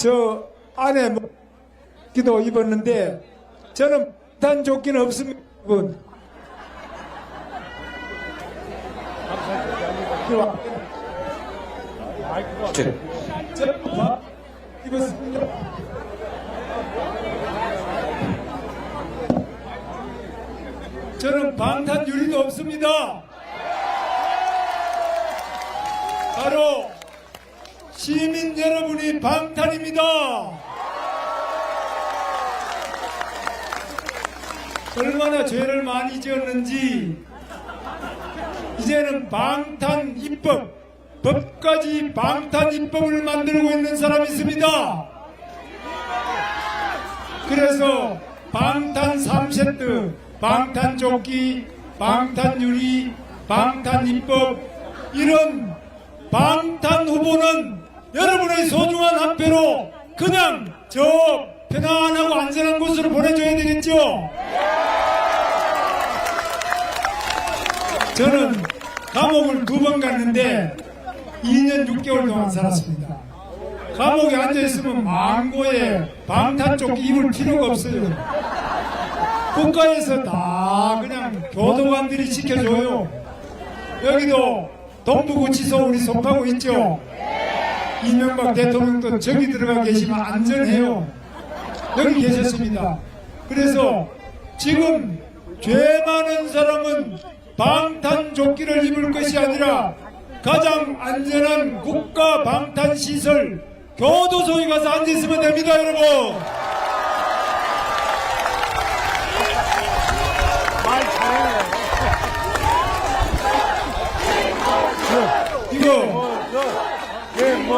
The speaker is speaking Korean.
저 안에 뭐 기도 입었는데 저는 단 조끼는 없습니다. 여러분. 저는. 저는 방탄 유리도 없습니다. 바로 시민 여러분이 방탄입니다. 얼마나 죄를 많이 지었는지 이제는 방탄 입법 법까지 방탄 입법을 만들고 있는 사람이 있습니다. 그래서 방탄 3세트, 방탄 조끼, 방탄 유리, 방탄 입법 이런 방탄 후보는 여러분의 소중한 한 표로 그냥 저 편안하고 안전한 곳으로 보내줘야 되겠죠? 저는 감옥을 두 번 갔는데 2년 6개월 동안 살았습니다. 감옥에 앉아있으면 망고에 방탄 조끼 입을 필요가 없어요. 국가에서 다 그냥 교도관들이 지켜줘요. 여기도 동부구치소 우리 속하고 있죠. 이명박 대통령도 저기 들어가 계시면 안전해요. 여기 계셨습니다. 그래서 지금 죄 많은 사람은 방탄 조끼를 입을 것이 아니라 가장 안전한 국가 방탄 시설 교도소에 가서 앉아 있으면 됩니다, 여러분. 이거 Kim?